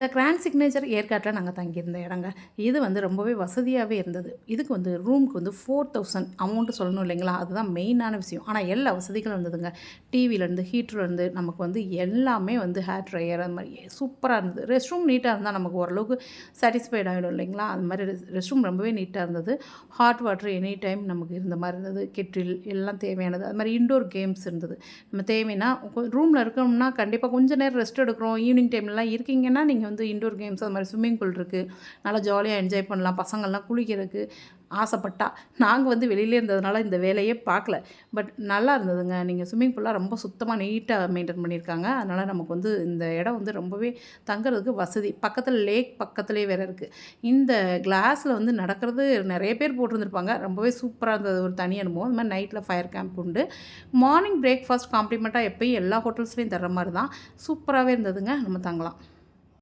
இந்த grand signature ஏற்காட்டில் நாங்கள் தங்கியிருந்த இடங்க. இது வந்து ரொம்பவே வசதியாகவே இருந்தது. இதுக்கு வந்து ரூமுக்கு வந்து ஃபோர் தௌசண்ட் அமௌண்ட்டு சொல்லணும் இல்லைங்களா? அதுதான் மெயினான விஷயம். ஆனால் எல்லா வசதிகளும் இருந்ததுங்க. டிவிலேருந்து ஹீட்டர்லேருந்து நமக்கு வந்து எல்லாமே வந்து ஹேர் ட்ரையர் அந்த மாதிரி சூப்பராக இருந்தது. ரெஸ்ட் ரூம் நீட்டாக இருந்தால் நமக்கு ஓரளவுக்கு சாட்டிஸ்ஃபைட் ஆகிடும் இல்லைங்களா? அது மாதிரி ரெஸ்ட் ரூம் ரொம்பவே நீட்டாக இருந்தது. ஹாட் வாட்டர் எனி டைம் நமக்கு இருந்த மாதிரி இருந்தது. கெட்டில் எல்லாம் தேவையானது. அது மாதிரி இன்டோர் கேம்ஸ் இருந்தது. நம்ம தேவைன்னா ரூமில் இருக்கணும்னா கண்டிப்பாக கொஞ்சம் நேரம் ரெஸ்ட் எடுக்கிறோம். ஈவினிங் டைம்லாம் இருக்கீங்கன்னா நீங்கள் வந்து இன்டோர் கேம்ஸ் அது மாதிரி ஸ்விம்மிங் பூல் இருக்குது நல்லா ஜாலியாக என்ஜாய் பண்ணலாம். பசங்கள்லாம் குளிக்கிறதுக்கு ஆசைப்பட்டா. நாங்கள் வந்து வெளியிலே இருந்ததுனால இந்த வேலையே பார்க்கல. பட் நல்லா இருந்ததுங்க. நீங்கள் ஸ்விம்மிங் பூல்லாம் ரொம்ப சுத்தமாக நீட்டாக மெயின்டைன் பண்ணியிருக்காங்க. அதனால் நமக்கு வந்து இந்த இடம் வந்து ரொம்பவே தங்குறதுக்கு வசதி. பக்கத்தில் லேக் பக்கத்துலேயே வேறு இருக்குது இந்த கிளாஸில் வந்து நடக்கிறது நிறைய பேர் போட்டிருந்துருப்பாங்க. ரொம்பவே சூப்பராக இருந்தது. ஒரு தனி அனுபவம். இந்த மாதிரி நைட்டில் ஃபயர் கேம்ப் உண்டு. மார்னிங் பிரேக்ஃபாஸ்ட் காம்ப்ளிமெண்ட்டாக எப்பயும் எல்லா ஹோட்டல்ஸ்லேயும் தர்ற மாதிரி தான். சூப்பராகவே இருந்ததுங்க. நம்ம தங்கலாம்.